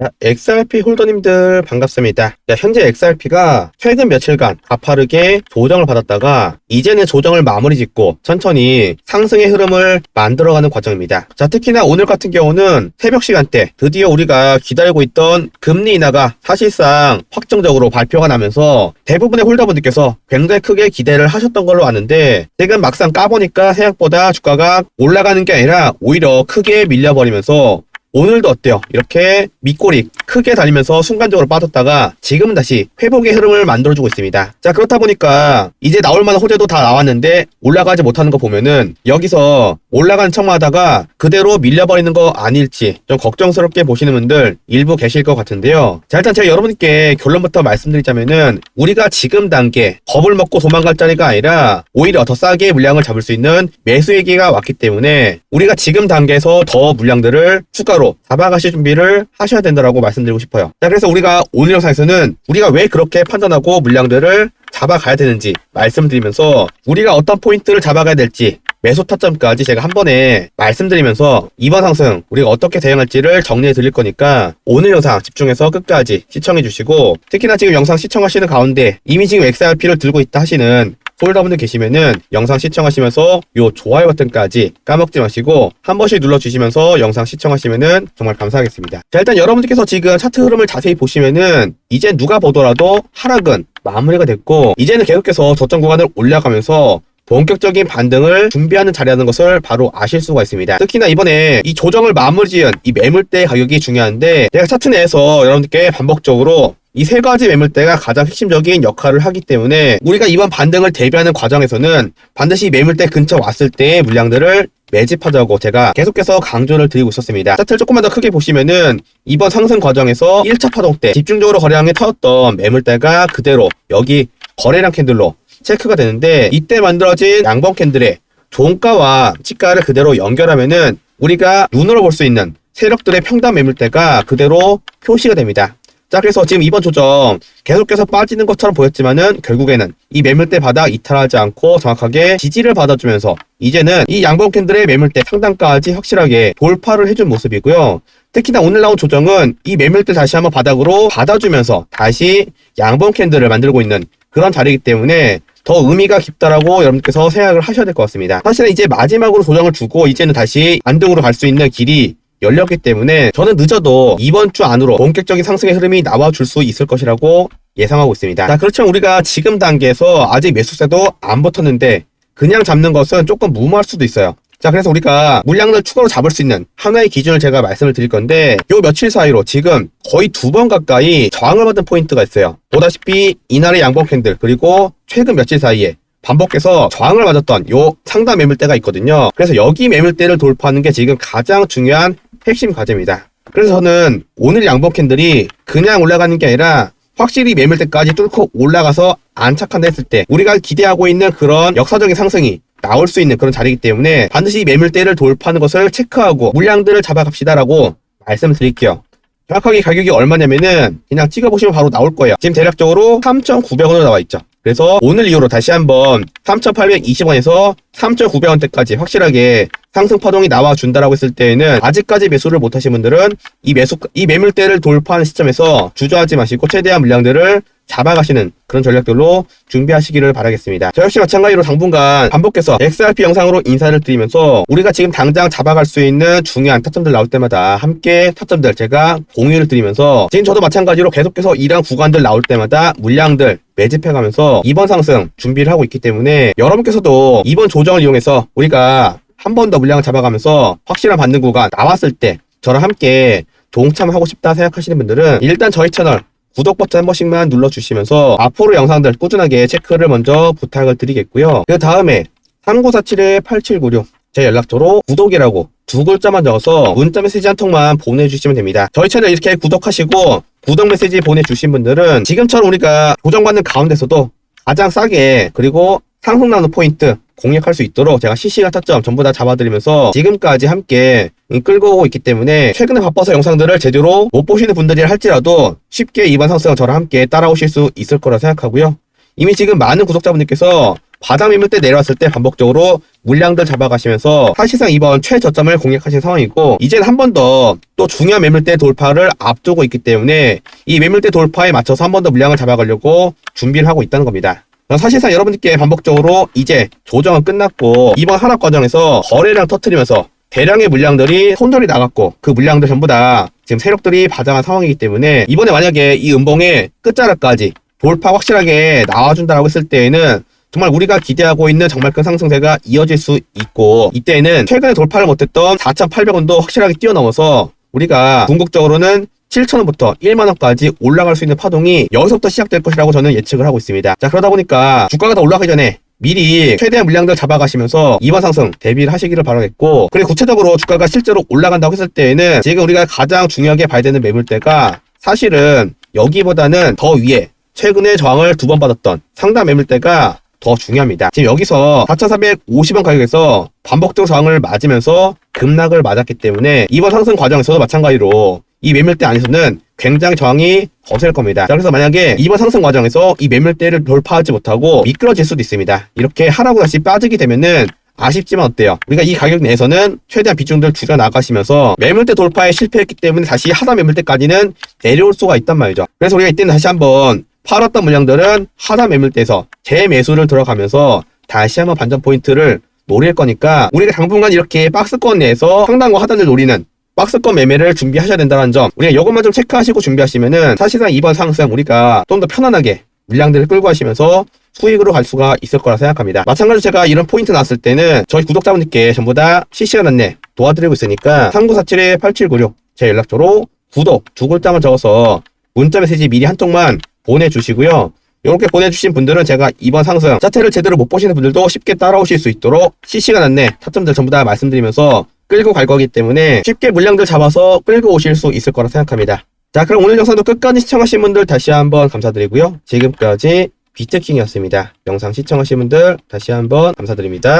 자, XRP 홀더님들 반갑습니다. 자, 현재 XRP가 최근 며칠간 가파르게 조정을 받았다가 이제는 조정을 마무리 짓고 천천히 상승의 흐름을 만들어가는 과정입니다. 자, 특히나 오늘 같은 경우는 새벽 시간대 드디어 우리가 기다리고 있던 금리 인하가 사실상 확정적으로 발표가 나면서 대부분의 홀더분들께서 굉장히 크게 기대를 하셨던 걸로 아는데 지금 막상 까보니까 생각보다 주가가 올라가는 게 아니라 오히려 크게 밀려버리면서 오늘도 어때요? 이렇게 밑꼬리 크게 달리면서 순간적으로 빠졌다가 지금은 다시 회복의 흐름을 만들어주고 있습니다. 자, 그렇다 보니까 이제 나올 만한 호재도 다 나왔는데 올라가지 못하는 거 보면은 여기서 올라가는 척만 하다가 그대로 밀려버리는 거 아닐지 좀 걱정스럽게 보시는 분들 일부 계실 것 같은데요. 자, 일단 제가 여러분께 결론부터 말씀드리자면은 우리가 지금 단계 겁을 먹고 도망갈 자리가 아니라 오히려 더 싸게 물량을 잡을 수 있는 매수 얘기가 왔기 때문에 우리가 지금 단계에서 더 물량들을 추가로 잡아가실 준비를 하셔야 된다라고 말씀드리고 싶어요. 자, 그래서 우리가 오늘 영상에서는 우리가 왜 그렇게 판단하고 물량들을 잡아가야 되는지 말씀드리면서 우리가 어떤 포인트를 잡아가야 될지 매수 타점까지 제가 한 번에 말씀드리면서 이번 상승 우리가 어떻게 대응할지를 정리해 드릴 거니까 오늘 영상 집중해서 끝까지 시청해 주시고 특히나 지금 영상 시청하시는 가운데 이미 지금 XRP를 들고 있다 하시는 홀더분들 계시면은 영상 시청하시면서 요 좋아요 버튼까지 까먹지 마시고 한 번씩 눌러주시면서 영상 시청하시면은 정말 감사하겠습니다. 자 일단 여러분들께서 지금 차트 흐름을 자세히 보시면은 이제 누가 보더라도 하락은 마무리가 됐고 이제는 계속해서 저점 구간을 올라가면서 본격적인 반등을 준비하는 자리라는 것을 바로 아실 수가 있습니다. 특히나 이번에 이 조정을 마무리 지은 이 매물대 가격이 중요한데 제가 차트 내에서 여러분들께 반복적으로 이 세 가지 매물대가 가장 핵심적인 역할을 하기 때문에 우리가 이번 반등을 대비하는 과정에서는 반드시 매물대 근처 왔을 때의 물량들을 매집하자고 제가 계속해서 강조를 드리고 있었습니다. 차트를 조금만 더 크게 보시면은 이번 상승 과정에서 1차 파동 때 집중적으로 거래량이 터졌던 매물대가 그대로 여기 거래량 캔들로 체크가 되는데 이때 만들어진 양봉 캔들의 종가와 치가를 그대로 연결하면은 우리가 눈으로 볼 수 있는 세력들의 평단 매물대가 그대로 표시가 됩니다. 자, 그래서 지금 이번 조정 계속해서 빠지는 것처럼 보였지만은 결국에는 이 매물대 바닥 이탈하지 않고 정확하게 지지를 받아주면서 이제는 이 양봉 캔들의 매물대 상단까지 확실하게 돌파를 해준 모습이고요. 특히나 오늘 나온 조정은 이 매물대 다시 한번 바닥으로 받아주면서 다시 양봉 캔들을 만들고 있는 그런 자리이기 때문에 더 의미가 깊다라고 여러분께서 생각을 하셔야 될 것 같습니다. 사실은 이제 마지막으로 조정을 주고 이제는 다시 안등으로 갈 수 있는 길이 열렸기 때문에 저는 늦어도 이번 주 안으로 본격적인 상승의 흐름이 나와줄 수 있을 것이라고 예상하고 있습니다. 자, 그렇지만 우리가 지금 단계에서 아직 매수세도 안 붙었는데 그냥 잡는 것은 조금 무모할 수도 있어요. 자, 그래서 우리가 물량을 추가로 잡을 수 있는 하나의 기준을 제가 말씀을 드릴 건데 요 며칠 사이로 지금 거의 두 번 가까이 저항을 받은 포인트가 있어요. 보다시피 이날의 양봉 캔들 그리고 최근 며칠 사이에 반복해서 저항을 맞았던 요 상단 매물대가 있거든요. 그래서 여기 매물대를 돌파하는 게 지금 가장 중요한 핵심 과제입니다. 그래서 저는 오늘 양봉 캔들이 그냥 올라가는 게 아니라 확실히 매물대까지 뚫고 올라가서 안착한다 했을 때 우리가 기대하고 있는 그런 역사적인 상승이 나올 수 있는 그런 자리이기 때문에 반드시 이 매물대를 돌파하는 것을 체크하고 물량들을 잡아갑시다라고 말씀을 드릴게요. 정확하게 가격이 얼마냐면은 그냥 찍어보시면 바로 나올 거예요. 지금 대략적으로 3,900원으로 나와 있죠. 그래서 오늘 이후로 다시 한번 3,820원에서 3,900원대까지 확실하게 상승 파동이 나와준다라고 했을 때에는 아직까지 매수를 못하신 분들은 이 매수 이 매물대를 돌파하는 시점에서 주저하지 마시고 최대한 물량들을 잡아가시는 그런 전략들로 준비하시기를 바라겠습니다. 저 역시 마찬가지로 당분간 반복해서 XRP 영상으로 인사를 드리면서 우리가 지금 당장 잡아갈 수 있는 중요한 타점들 나올 때마다 함께 타점들 제가 공유를 드리면서 지금 저도 마찬가지로 계속해서 이러한 구간들 나올 때마다 물량들 매집해가면서 이번 상승 준비를 하고 있기 때문에 여러분께서도 이번 조정을 이용해서 우리가 한 번 더 물량을 잡아가면서 확실한 받는 구간 나왔을 때 저랑 함께 동참하고 싶다 생각하시는 분들은 일단 저희 채널 구독 버튼 한 번씩만 눌러주시면서 앞으로 영상들 꾸준하게 체크를 먼저 부탁을 드리겠고요. 그 다음에 3947-8796 제 연락처로 구독이라고 두 글자만 적어서 문자 메시지 한 통만 보내주시면 됩니다. 저희 채널 이렇게 구독하시고 구독 메시지 보내주신 분들은 지금처럼 우리가 고정받는 가운데서도 가장 싸게 그리고 상승 나는 포인트 공략할 수 있도록 제가 실시간 타점 전부 다 잡아드리면서 지금까지 함께 끌고 오고 있기 때문에 최근에 바빠서 영상들을 제대로 못 보시는 분들이 할지라도 쉽게 이번 상승을 저랑 함께 따라오실 수 있을 거라 생각하고요. 이미 지금 많은 구독자분들께서 바닥 매물대 내려왔을 때 반복적으로 물량들 잡아가시면서 사실상 이번 최저점을 공략하신 상황이고 이제는 한번 더 또 중요한 매물대 돌파를 앞두고 있기 때문에 이 매물대 돌파에 맞춰서 한 번 더 물량을 잡아가려고 준비를 하고 있다는 겁니다. 사실상 여러분들께 반복적으로 이제 조정은 끝났고 이번 하락 과정에서 거래량 터트리면서 대량의 물량들이 손절이 나갔고 그 물량들 전부 다 지금 세력들이 바닥한 상황이기 때문에 이번에 만약에 이 은봉의 끝자락까지 돌파 확실하게 나와준다라고 했을 때에는 정말 우리가 기대하고 있는 정말 큰 상승세가 이어질 수 있고 이때는 최근에 돌파를 못했던 4,800원도 확실하게 뛰어넘어서 우리가 궁극적으로는 7,000원부터 1만원까지 올라갈 수 있는 파동이 여기서부터 시작될 것이라고 저는 예측을 하고 있습니다. 자 그러다 보니까 주가가 더 올라가기 전에 미리 최대한 물량들 잡아가시면서 이번 상승 대비를 하시기를 바라겠고 그리고 구체적으로 주가가 실제로 올라간다고 했을 때에는 지금 우리가 가장 중요하게 봐야 되는 매물대가 사실은 여기보다는 더 위에 최근에 저항을 두 번 받았던 상단 매물대가 더 중요합니다. 지금 여기서 4,450원 가격에서 반복적 저항을 맞으면서 급락을 맞았기 때문에 이번 상승 과정에서도 마찬가지로 이 매물대 안에서는 굉장히 저항이 거셀 겁니다. 자, 그래서 만약에 이번 상승 과정에서 이 매물대를 돌파하지 못하고 미끄러질 수도 있습니다. 이렇게 하라고 다시 빠지게 되면은 아쉽지만 어때요? 우리가 이 가격 내에서는 최대한 비중들 줄여 나가시면서 매물대 돌파에 실패했기 때문에 다시 하단 매물대까지는 내려올 수가 있단 말이죠. 그래서 우리가 이때는 다시 한번 팔았던 물량들은 하단 매물대에서 재매수를 들어가면서 다시 한번 반전 포인트를 노릴 거니까 우리가 당분간 이렇게 박스권 내에서 상단과 하단을 노리는 박스권 매매를 준비하셔야 된다는 점 우리가 이것만 좀 체크하시고 준비하시면은 사실상 이번 상승 우리가 좀 더 편안하게 물량들을 끌고 하시면서 수익으로 갈 수가 있을 거라 생각합니다. 마찬가지로 제가 이런 포인트 나왔을 때는 저희 구독자분들께 전부 다 실시간 안내 도와드리고 있으니까 3947-8796 제 연락처로 구독 두 글자만 적어서 문자 메시지 미리 한 통만 보내주시고요. 이렇게 보내주신 분들은 제가 이번 상승 차트를 제대로 못 보시는 분들도 쉽게 따라오실 수 있도록 실시간 안내 타점들 전부 다 말씀드리면서 끌고 갈 거기 때문에 쉽게 물량들 잡아서 끌고 오실 수 있을 거라 생각합니다. 자 그럼 오늘 영상도 끝까지 시청하신 분들 다시 한번 감사드리고요. 지금까지 비트킹이었습니다. 영상 시청하신 분들 다시 한번 감사드립니다.